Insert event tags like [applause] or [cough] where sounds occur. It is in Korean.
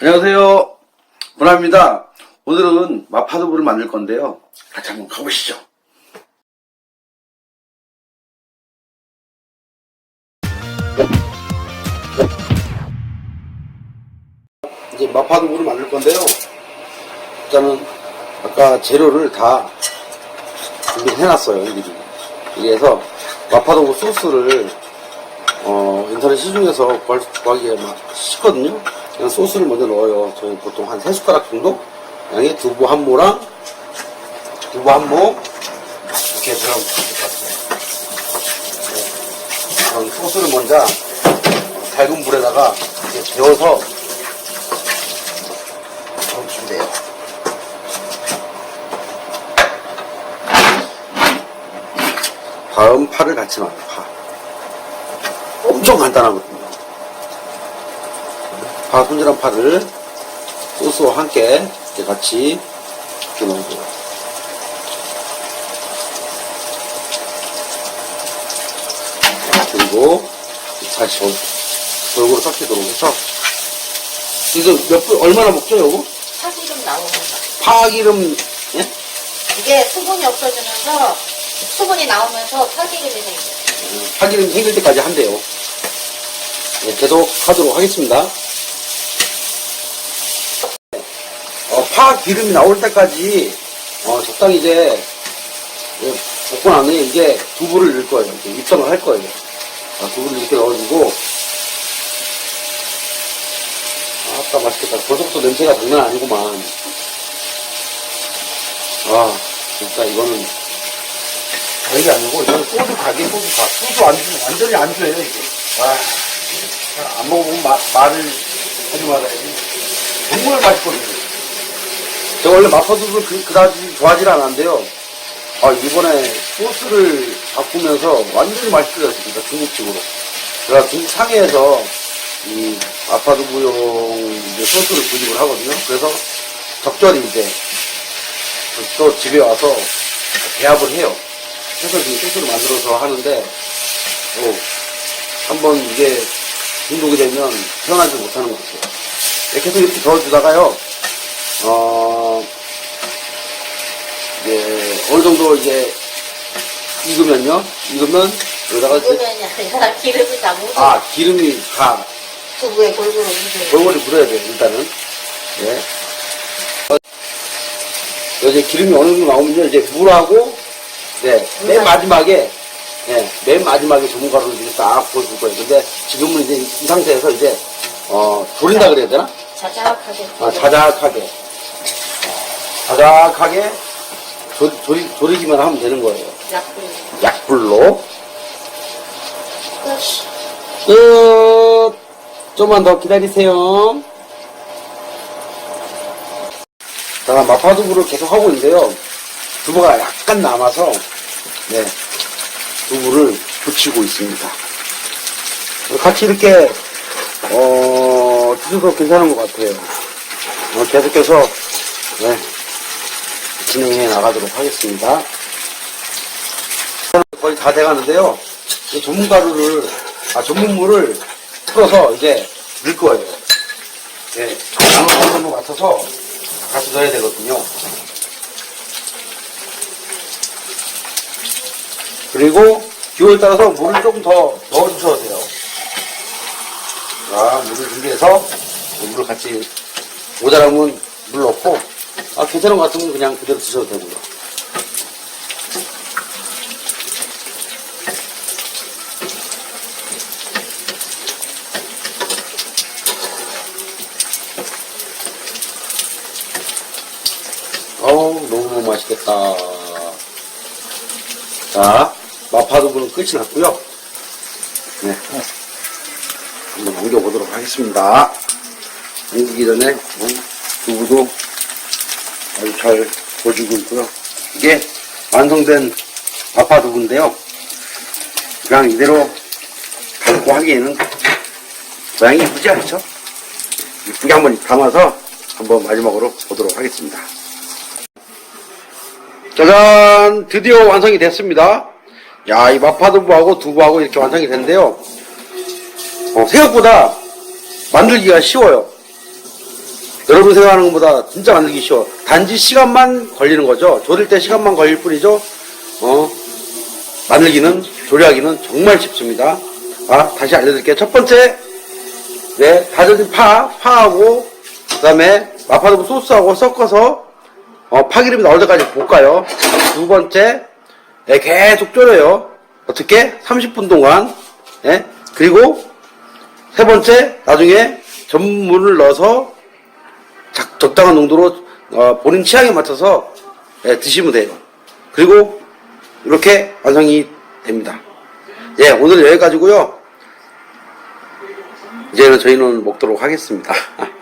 안녕하세요. 문화입니다. 오늘은 마파두부를 만들 건데요. 같이 한번 가보시죠. 이제 마파두부를 만들 건데요. 일단은 아까 재료를 다 준비해 놨어요. 여기 지금. 여기에서 마파두부 소스를 어, 인터넷 시중에서 구하기가 막 쉽거든요. 그냥 소스를 먼저 넣어요. 저희 보통 한 3숟가락 정도? 양의 두부 한 모랑 두부 한 모, 이렇게 들어가면 네. 소스를 먼저 밝은 불에다가 이렇게 재워서 넣어주면 돼요. 다음 파를 같이 넣어요, 파. 엄청 간단하거든요. 파, 손질한 파를 소스와 함께 이렇게 같이 넣어줘요. 그리고 다시 전- 골고루 섞이도록 해서 이거 몇 분, 얼마나 먹죠, 요거? 사기름 나오는 거. 파기름, 예? 이게 수분이 없어지면서 수분이 나오면서 파기름이 생겨요. 파기름 생길 때까지 한대요. 네, 계속 하도록 하겠습니다. 어, 파 기름이 나올 때까지 어, 적당히 이제 예, 볶고 나면 이제 두부를 넣을 거예요. 입성을 할 거예요. 아, 두부를 이렇게 넣어주고 아따 맛있겠다. 벌써부터 냄새가 장난 아니구만. 아 진짜 이거는 별게 아니고 이건 소주 가게 소주 가 소주 안주 완전히 안주예요 이게 와안 먹어보면 마- 말을 하지 말아야지 정말 맛있거든요 제가 원래 마파두부를 그, 그다지 좋아하지 않았는데요. 아 이번에 소스를 바꾸면서 완전히 맛있어졌습니다 중국식으로. 제가 중국 상해에서 이 마파두부용 이제 소스를 구입을 하거든요. 그래서 적절히 이제 또 집에 와서 배합을 해요. 해서 지금 소스를 만들어서 하는데, 어, 한번 이게 중독이 되면 태어나지 못하는 것 같아요. 이렇게 해서 이렇게 저어주다가요, 어, 이제, 어느 정도 이제, 익으면요, 익으면, 여기다가 이제, 묻으면이 아니라 [laughs] 기름이 다 묻어. 아, 기름이 다 두부에 골고루 묻어요. 골고루 물어야 돼요, 일단은. 예. 어, 이제 기름이 어느 정도 나오면요, 이제 물하고, 네, 맨 마지막에, 예, 맨 마지막에 전문가로 이렇게 딱 보여줄 거예요. 근데 지금은 이제 이 상태에서 이제, 어, 조린다 그래야 되나? 자작하게. 아, 자작하게. 자작하게 조, 조리, 조리기만 하면 되는 거예요. 약불. 약불로. 끝. 끝. 좀만 더 기다리세요. 자, 마파두부를 계속 하고 있는데요. 두부가 약간 남아서, 네, 두부를 붙이고 있습니다. 같이 이렇게, 어, 드셔도 괜찮은 것 같아요. 어, 계속해서, 네, 진행해 나가도록 하겠습니다. 거의 다 돼가는데요. 이 전문가루를, 아, 전문물을 풀어서 이제 넣을 거예요. 네, 어느 정도 맞춰서 같이 넣어야 되거든요. 그리고 기호에 따라서 물을 조금 더 넣어주셔도 돼요. 자, 물을 준비해서 물을 같이 모자라면 물 넣고, 아, 괜찮은 것 같으면 그냥 그대로 드셔도 되고요. 어우, 너무 맛있겠다. 자, 마파두부는 끝이 났고요. 네. 한번 옮겨보도록 하겠습니다. 옮기기 전에, 어, 두부도 아주 잘 구워지고 있고요. 이게 완성된 마파두부인데요. 그냥 이대로 담고 하기에는 모양이 이쁘지 않죠? 이쁘게 한번 담아서 한번 마지막으로 보도록 하겠습니다. 짜잔! 드디어 완성이 됐습니다. 야, 이 마파두부하고 두부하고 이렇게 완성이 됐는데요. 어, 생각보다 만들기가 쉬워요. 여러분 생각하는 것보다 진짜 만들기 쉬워. 단지 시간만 걸리는 거죠. 조릴 때 시간만 걸릴 뿐이죠. 어, 만들기는, 조리하기는 정말 쉽습니다. 아, 다시 알려드릴게요. 첫 번째, 네, 다져진 파, 파하고, 그 다음에 마파두부 소스하고 섞어서, 어, 파기름이 나올 때까지 볶아요. 두 번째, 네, 계속 졸여요. 어떻게? 30분 동안. 예? 그리고 세 번째, 나중에 전분을 넣어서 작- 적당한 농도로 어, 본인 취향에 맞춰서 예, 드시면 돼요. 그리고 이렇게 완성이 됩니다. 예, 오늘 여기까지고요. 이제는 저희는 먹도록 하겠습니다. [laughs]